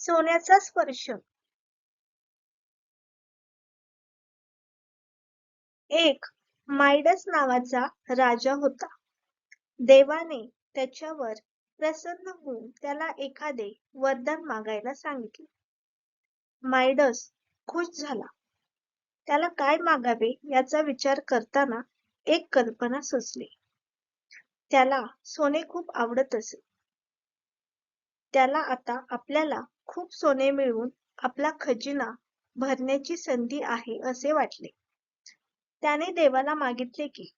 सोन्याचा स्पर्श. एक मायडस नावाचा राजा होता. देवाने त्याच्यावर प्रसन्न होऊन त्याला एखादे वरदान मागायला सांगितले. मायडस खुश झाला. त्याला काय मागावे याचा विचार करताना एक कल्पना सुचली. त्याला सोने खूप आवडत असे. त्याला आता आपल्याला खूप सोने मिळवून आपला खजिना भरण्याची संधी आहे असे वाटले. त्याने देवाला मागितले की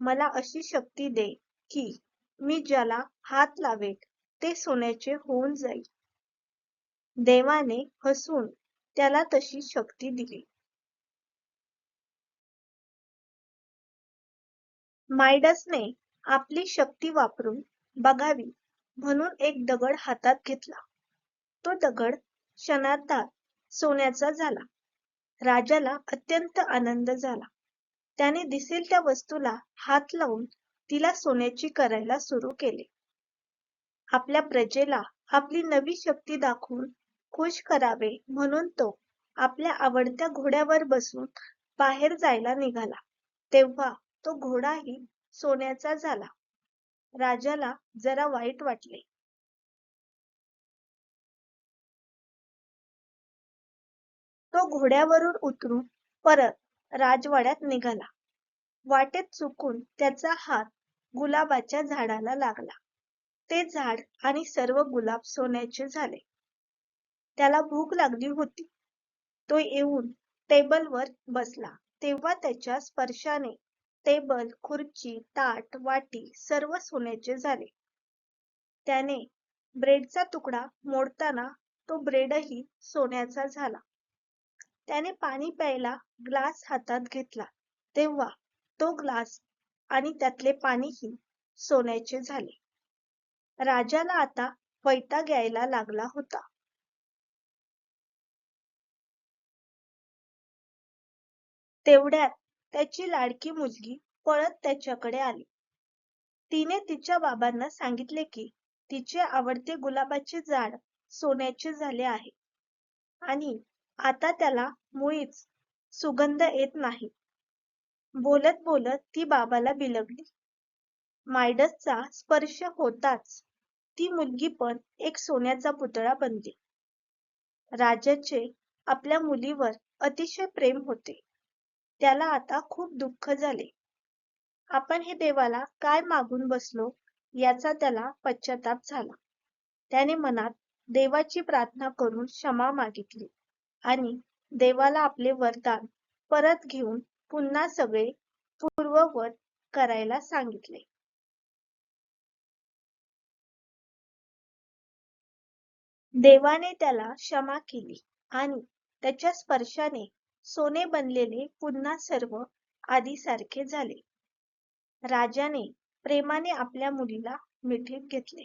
मला अशी शक्ती दे की मी ज्याला हात लावेल ते सोन्याचे होऊन जाईल. देवाने हसून त्याला तशी शक्ती दिली. मायडसने आपली शक्ती वापरून बघावी म्हणून एक दगड हातात घेतला. तो दगड क्षणार्धात सोन्याचा झाला. राजाला अत्यंत आनंद झाला. त्याने दिसेल त्या वस्तूला हात लावून तिला सोन्याची करायला सुरू केले. आपल्या प्रजेला आपली नवी शक्ती दाखवून खुश करावे म्हणून तो आपल्या आवडत्या घोड्यावर बसून बाहेर जायला निघाला. तेव्हा तो घोडाही सोन्याचा झाला. राजाला जरा वाईट वाटले. तो घोड्यावरून उतरून परत राजवाड्यात निघाला. वाटेत चुकून त्याचा हात गुलाबाच्या झाडाला लागला. ते झाड आणि सर्व गुलाब सोन्याचे झाले. त्याला भूक लागली होती. तो येऊन टेबलवर बसला. तेव्हा त्याच्या स्पर्शाने टेबल खुर्ची ताट वाटी सर्व सोन्याचे झाले. त्याने ब्रेडचा तुकडा मोडताना तो ब्रेडही सोन्याचा झाला. त्याने पाणी प्यायला ग्लास हातात घेतला. तेव्हा तो ग्लास आणि त्यातले पाणीही सोन्याचे झाले. राजाला आता वैताग यायला लागला होता. तेवढ्यात त्याची लाडकी मुलगी पळत त्याच्याकडे आली. तिने तिच्या बाबांना सांगितले की तिचे आवडते गुलाबाचे झाड सोन्याचे झाले आहे. आणि आता त्याला मुळीच सुगंध येत नाही. बोलत बोलत ती बाबाला बिलगली. मायडसचा स्पर्श होताच ती मुलगी पण एक सोन्याचा पुतळा बनली. राजाचे आपल्या मुलीवर अतिशय प्रेम होते. त्याला आता खूप दुःख झाले. आपण हे देवाला काय मागून बसलो याचा त्याला पश्चाताप झाला. त्याने मनात देवाची प्रार्थना करून क्षमा मागितली. आणि देवाला आपले वरदान परत घेऊन पुन्हा सगळे पूर्ववत करायला सांगितले. देवाने त्याला क्षमा केली आणि त्याच्या स्पर्शाने सोने बनलेले पुन्हा सर्व आधीसारखे झाले. राजाने प्रेमाने आपल्या मुलीला मिठीत घेतले.